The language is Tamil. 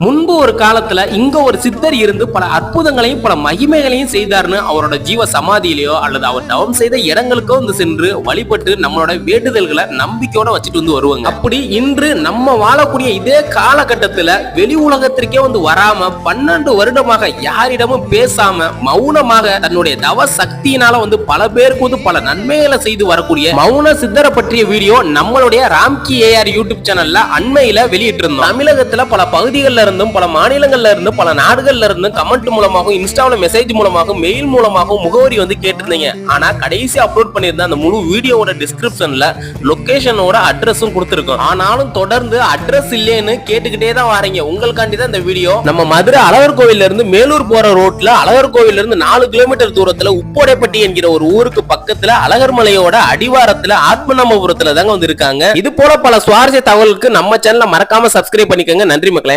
முன்பு ஒரு காலத்துல இங்க ஒரு சித்தர் இருந்து பல அற்புதங்களையும் பல மகிமைகளையும் செய்தார்னு அவரோட ஜீவ சமாதியிலேயோ அல்லது அவர் தவம் செய்த இடங்களுக்கோ வந்து சென்று வழிபட்டு நம்மளோட வேண்டுதல்களை நம்பிக்கையோட வச்சுட்டு வந்து வருவாங்க. அப்படி இன்று நம்ம வாழக்கூடிய இதே காலகட்டத்துல வெளி உலகத்திற்கே வந்து வராம பன்னெண்டு வருடமாக யாரிடமும் பேசாம மௌனமாக தன்னுடைய தவ சக்தியினால வந்து பல பேருக்கு வந்து பல நன்மைகளை செய்து வரக்கூடிய மௌன சித்தரை பற்றிய வீடியோ நம்மளுடைய ராம்கி ஏஆர் யூடியூப் சேனல்ல அண்மையில வெளியிட்டிருந்தோம். தமிழகத்துல பல பகுதிகளில் இருந்தும் பல மாநிலங்கள்ல இருந்து பல நாடுகள்ல இருந்து கமெண்ட் மூலமாகவும் இன்ஸ்டாவில மெசேஜ் மூலமாகவும் மெயில் மூலமாகவும் முகவரி வந்து கேட்டிருந்தீங்க. ஆனா கடைசி அப்லோட் பண்ணியிருந்த அந்த முழு வீடியோவோட டிஸ்கிரிப்ஷன்ல லொகேஷனோட அட்ரஸும் கொடுத்துருக்கோம். ஆனாலும் தொடர்ந்து அட்ரஸ் இல்லைன்னு கேட்டுக்கிட்டே தான் வரீங்க. உங்களுக்காண்டி தான் இந்த வீடியோ. நம்ம மதுரை அழகர் கோவில்ல இருந்து மேலூர் போற ரோட்ல அழகர் கோவில்ல இருந்து நாலு கிலோமீட்டர் தூரத்துல உப்போடைப்பட்டி என்கிற ஒரு ஊருக்கு பக்கத்துல அழகர் மலையோட அடிவாரத்துல ஆத்மநாமபுரத்துல தாங்க வந்து இருக்காங்க இது போல பல சுவாரஸ்ய தகவலுக்கு நம்ம சேனலை மறக்காம சப்ஸ்கிரைப் பண்ணிக்கோங்க. நன்றி மக்களே.